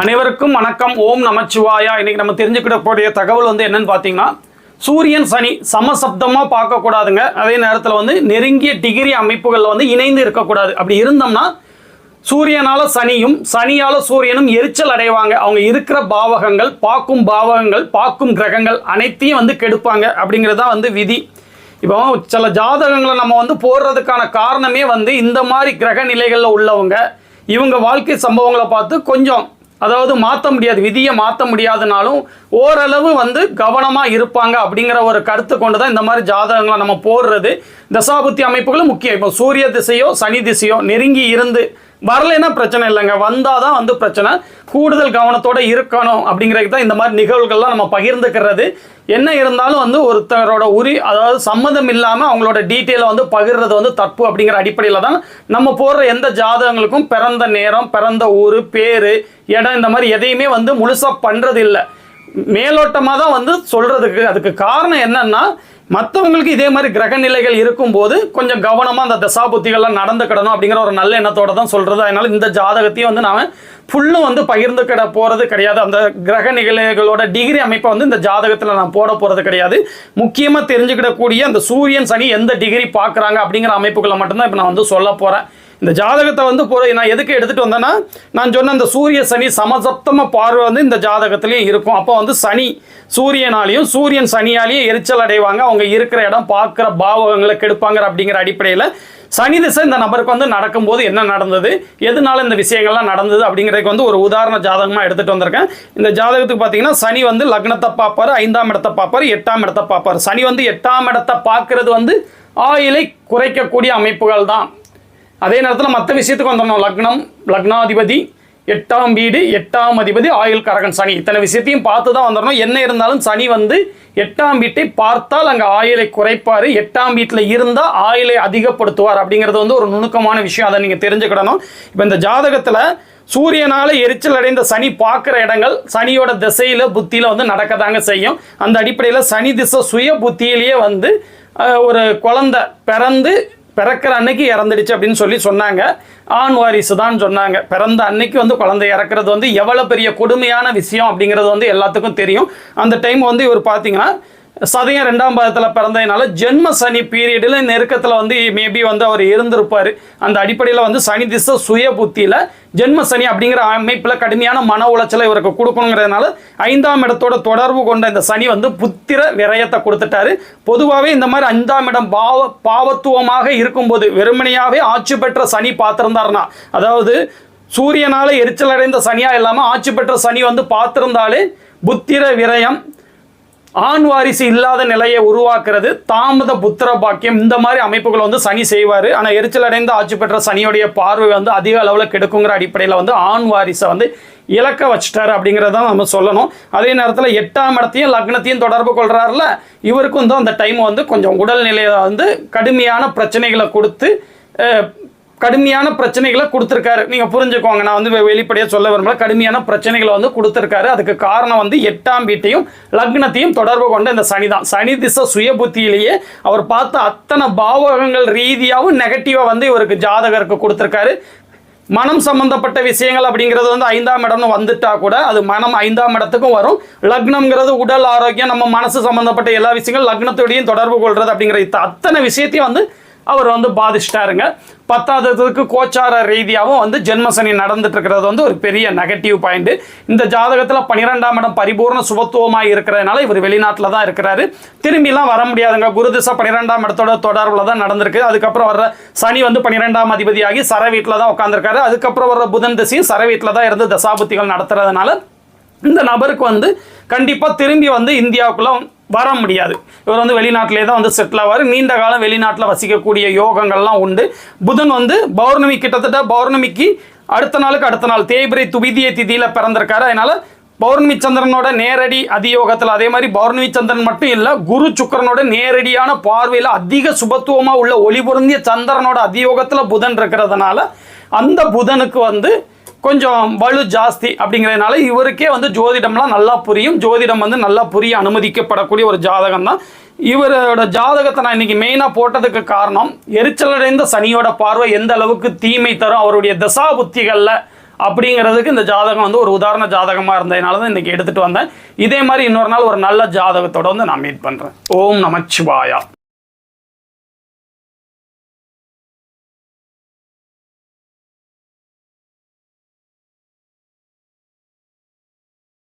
அனைவருக்கும் வணக்கம். ஓம் நமச்சிவாயா. இன்னைக்கு நம்ம தெரிஞ்சுக்கிடக்கூடிய தகவல் வந்து என்னன்னு பார்த்தீங்கன்னா சூரியன் சனி சமசப்தமாக பார்க்கக்கூடாதுங்க. அதே நேரத்தில் வந்து நெருங்கிய டிகிரி அமைப்புகளில் வந்து இணைந்து இருக்கக்கூடாது. அப்படி இருந்தோம்னா சூரியனால சனியும் சனியால சூரியனும் எரிச்சல் அடைவாங்க. அவங்க இருக்கிற பாவகங்கள் பார்க்கும் பாவகங்கள் பார்க்கும் கிரகங்கள் அனைத்தையும் வந்து கெடுப்பாங்க அப்படிங்கிறது தான் வந்து விதி. இப்போ சில ஜாதகங்களை நம்ம வந்து போடுறதுக்கான காரணமே வந்து இந்த மாதிரி கிரக நிலைகளில் உள்ளவங்க இவங்க வாழ்க்கை சம்பவங்களை பார்த்து கொஞ்சம் அதாவது மாற்ற முடியாது விதியை மாற்ற முடியாதுனாலும் ஓரளவு வந்து கவனமாக இருப்பாங்க அப்படிங்கிற ஒரு கருத்து கொண்டு தான் இந்த மாதிரி ஜாதகங்களை நம்ம போடுறது. தசாபுத்தி அமைப்புகளும் முக்கியம். இப்போ சூரிய திசையோ சனி திசையோ நெருங்கி இருந்து வரலைன்னா பிரச்சனை இல்லைங்க. வந்தால் தான் வந்து பிரச்சனை. கூடுதல் கவனத்தோடு இருக்கணும் அப்படிங்கிறது தான் இந்த மாதிரி நிகழ்வுகள்லாம் நம்ம பகிர்ந்துக்கிறது. என்ன இருந்தாலும் வந்து ஒருத்தரோட உரி அதாவது சம்மதம் இல்லாமல் அவங்களோட டீட்டெயிலை வந்து பகிர்றது வந்து தப்பு அப்படிங்கிற அடிப்படையில் தான் நம்ம போடுற எந்த ஜாதகங்களுக்கும் பிறந்த நேரம் பிறந்த ஊர் பேர் இடம் இந்த மாதிரி எதையுமே வந்து முழுசாக பண்ணுறது இல்லை மேலோட்டமாக தான் வந்து சொல்கிறதுக்கு அதுக்கு காரணம் என்னென்னா மற்றவங்களுக்கு இதே மாதிரி கிரக நிலைகள் இருக்கும்போது கொஞ்சம் கவனமாக அந்த தசாபுத்திகள்லாம் நடந்துக்கிடணும் அப்படிங்கிற ஒரு நல்ல எண்ணத்தோட தான் சொல்கிறது அதனால் இந்த ஜாதகத்தையும் வந்து நாம் ஃபுல்லும் வந்து பகிர்ந்துக்கிட போகிறது கிடையாது. அந்த கிரக நிலைகளோட டிகிரி அமைப்பை வந்து இந்த ஜாதகத்தில் நான் போட போகிறது கிடையாது. முக்கியமாக தெரிஞ்சுக்கிடக்கூடிய அந்த சூரியன் சனி எந்த டிகிரி பார்க்குறாங்க அப்படிங்கிற அமைப்புகளை மட்டும்தான் இப்போ நான் வந்து சொல்ல போகிறேன் இந்த ஜாதகத்தை வந்து நான் எதுக்கு எடுத்துகிட்டு வந்தேன்னா நான் சொன்ன இந்த சூரிய சனி சமசப்தம பார்வை வந்து இந்த ஜாதகத்துலேயும் இருக்கும். அப்போ வந்து சனி சூரியனாலையும் சூரியன் சனியாலையும் எரிச்சல் அடைவாங்க. அவங்க இருக்கிற இடம் பார்க்குற பாவகங்களை கெடுப்பாங்க அப்படிங்கிற அடிப்படையில் சனி திசை இந்த நபருக்கு வந்து நடக்கும்போது என்ன நடந்தது எதனால இந்த விஷயங்கள்லாம் நடந்தது அப்படிங்கிறதுக்கு வந்து ஒரு உதாரண ஜாதகமாக எடுத்துகிட்டு வந்திருக்கேன். இந்த ஜாதகத்துக்கு பார்த்தீங்கன்னா சனி வந்து லக்னத்தை பார்ப்பாரு ஐந்தாம் இடத்தை பார்ப்பாரு எட்டாம் இடத்தை பார்ப்பாரு. சனி வந்து எட்டாம் இடத்தை பார்க்கறது வந்து ஆயிலை குறைக்கக்கூடிய அமைப்புகள் தான் அதே நேரத்தில் மற்ற விஷயத்துக்கு வந்துடணும். லக்னம் லக்னாதிபதி எட்டாம் வீடு எட்டாம் அதிபதி ஆயுள் கரகன் சனி. இத்தனை விஷயத்தையும் பார்த்து தான் வந்துடணும். என்ன இருந்தாலும் சனி வந்து எட்டாம் வீட்டை பார்த்தால் அங்கே ஆயுளை குறைப்பார். எட்டாம் வீட்டில் இருந்தால் ஆயுளை அதிகப்படுத்துவார் அப்படிங்கிறது வந்து ஒரு நுணுக்கமான விஷயம். அதை நீங்கள் தெரிஞ்சுக்கிடணும். இப்போ இந்த ஜாதகத்தில் சூரியனால் எரிச்சல் அடைந்த சனி பார்க்குற இடங்கள் சனியோட திசையில் புத்தியில் வந்து நடக்க தாங்க செய்யும். அந்த அடிப்படையில் சனி திசை சுய புத்தியிலேயே வந்து ஒரு குழந்தை பிறந்து பிறக்கிற அன்னைக்கு இறந்துடுச்சு அப்படின்னு சொல்லி சொன்னாங்க. ஆண் வாரிசு தான் சொன்னாங்க. பிறந்த அன்னைக்கு வந்து குழந்தை இறக்குறது வந்து எவ்வளோ பெரிய கொடுமையான விஷயம் அப்படிங்கிறது வந்து எல்லாத்துக்கும் தெரியும். அந்த டைம் வந்து இவர் பார்த்தீங்கன்னா சதயம் ரெண்டாம் பாதத்தில் பிறந்ததுனால ஜென்ம சனி பீரியடில் நெருக்கத்தில் வந்து மேபி வந்து அவர் இருந்திருப்பார். அந்த அடிப்படையில் வந்து சனி திசை சுய புத்தியில் ஜென்ம சனி அப்படிங்கிற அமைப்பில் கடுமையான மன உளைச்சலை இவருக்கு கொடுக்கணுங்கிறதுனால ஐந்தாம் இடத்தோட தொடர்பு கொண்ட இந்த சனி வந்து புத்திர விரயத்தை கொடுத்துட்டாரு. பொதுவாகவே இந்த மாதிரி ஐந்தாம் இடம் பாவ பாவத்துவமாக இருக்கும்போது வெறுமனையாகவே ஆட்சி பெற்ற சனி பார்த்துருந்தாருன்னா அதாவது சூரியனால் எரிச்சல் அடைந்த சனியாக இல்லாமல் ஆட்சி பெற்ற சனி வந்து பார்த்துருந்தாலே புத்திர விரயம் ஆண் வாரிசு இல்லாத நிலையை உருவாக்குறது தாமத புத்திர பாக்கியம். இந்த மாதிரி அமைப்புகளை வந்து சனி செய்வார். ஆனால் எரிச்சல் அடைந்து ஆட்சி பெற்ற சனியோடைய பார்வை வந்து அதிக அளவில் கெடுக்குங்கிற அடிப்படையில் வந்து ஆண் வாரிசை வந்து இலக்க வச்சிட்டாரு அப்படிங்கிறத நம்ம சொல்லணும். அதே நேரத்தில் எட்டாம் இடத்தையும் லக்னத்தையும் தொடர்பு கொள்கிறாருல இவருக்கும் வந்து அந்த டைம் வந்து கொஞ்சம் உடல்நிலையை வந்து கடுமையான பிரச்சனைகளை கொடுத்து கடுமையான பிரச்சனைகளை கொடுத்துருக்காரு. நீங்கள் புரிஞ்சுக்கோங்க. நான் வந்து வெளிப்படையாக சொல்ல விரும்பல. கடுமையான பிரச்சனைகளை வந்து கொடுத்துருக்காரு. அதுக்கு காரணம் வந்து எட்டாம் வீட்டையும் லக்னத்தையும் தொடர்பு கொண்ட இந்த சனி தான். சனி திசை சுய புத்தியிலேயே அவர் பார்த்த அத்தனை பாவகங்கள் ரீதியாகவும் நெகட்டிவாக வந்து இவருக்கு ஜாதகருக்கு கொடுத்துருக்காரு. மனம் சம்பந்தப்பட்ட விஷயங்கள் அப்படிங்கிறது வந்து ஐந்தாம் இடம்னு வந்துட்டா கூட அது மனம் ஐந்தாம் இடத்துக்கும் வரும். லக்னம்ங்கிறது உடல் ஆரோக்கியம் நம்ம மனசு சம்பந்தப்பட்ட எல்லா விஷயங்களும் லக்னத்தோடையும் தொடர்பு கொள்வது அப்படிங்கிற இத்த- அத்தனை விஷயத்தையும் வந்து அவர் வந்து பாதிச்சிட்டாருங்க. பத்தாததுக்கு கோச்சார ரீதியாகவும் வந்து ஜென்மசனி நடந்துட்டு இருக்கிறது வந்து ஒரு பெரிய நெகட்டிவ் பாயிண்ட் இந்த ஜாதகத்தில் பன்னிரெண்டாம் இடம் பரிபூர்ண சுபத்துவமாக இருக்கிறதுனால இவர் வெளிநாட்டில் தான் இருக்கிறாரு. திரும்பிலாம் வர முடியாதுங்க. குரு திசை பன்னிரெண்டாம் இடத்தோட தொடர்பில் தான் நடந்திருக்கு. அதுக்கப்புறம் வர்ற சனி வந்து பன்னிரெண்டாம் அதிபதியாகி சர வீட்டில் தான் உட்காந்துருக்காரு அதுக்கப்புறம் வர்ற புதன் திசையும் சர வீட்டில் தான் இருந்து தசாபுத்திகள் நடத்துறதுனால இந்த நபருக்கு வந்து கண்டிப்பாக திரும்பி வந்து இந்தியாவுக்குள்ள வர முடியாது. இவர் வந்து வெளிநாட்டிலே தான் வந்து செட்டில் ஆவார். நீண்ட காலம் வெளிநாட்டில் வசிக்கக்கூடிய யோகங்கள்லாம் உண்டு. புதன் வந்து பௌர்ணமி கிட்டத்தட்ட பௌர்ணமிக்கு அடுத்த நாளுக்கு அடுத்த நாள் தேய்பிரை துவிதிய திதியில் பிறந்திருக்காரு. அதனால் பௌர்ணமி சந்திரனோட நேரடி அதியோகத்தில் அதே மாதிரி பௌர்ணமி சந்திரன் மட்டும் இல்லை குரு சுக்கிரனோட நேரடியான பார்வையில் அதிக சுபத்துவமாக உள்ள ஒளி பொருந்திய சந்திரனோட அதியோகத்தில் புதன் இருக்கிறதுனால அந்த புதனுக்கு வந்து கொஞ்சம் வலு ஜாஸ்தி அப்படிங்கிறதுனால இவருக்கே வந்து ஜோதிடம்லாம் நல்லா புரியும். ஜோதிடம் வந்து நல்லா புரிய அனுமதிக்கப்படக்கூடிய ஒரு ஜாதகம் தான் இவரோட ஜாதகத்தை நான் இன்னைக்கு மெயினாக போட்டதுக்கு காரணம் எரிச்சலடைந்த சனியோட பார்வை எந்த அளவுக்கு தீமை தரும் அவருடைய தசா புத்திகளில் அப்படிங்கிறதுக்கு இந்த ஜாதகம் வந்து ஒரு உதாரண ஜாதகமாக இருந்ததுனால தான் இன்றைக்கி எடுத்துகிட்டு வந்தேன். இதே மாதிரி இன்னொரு நாள் ஒரு நல்ல ஜாதகத்தோட வந்து நான் மீட் பண்ணுறேன் ஓம் நமச்சிவாயா.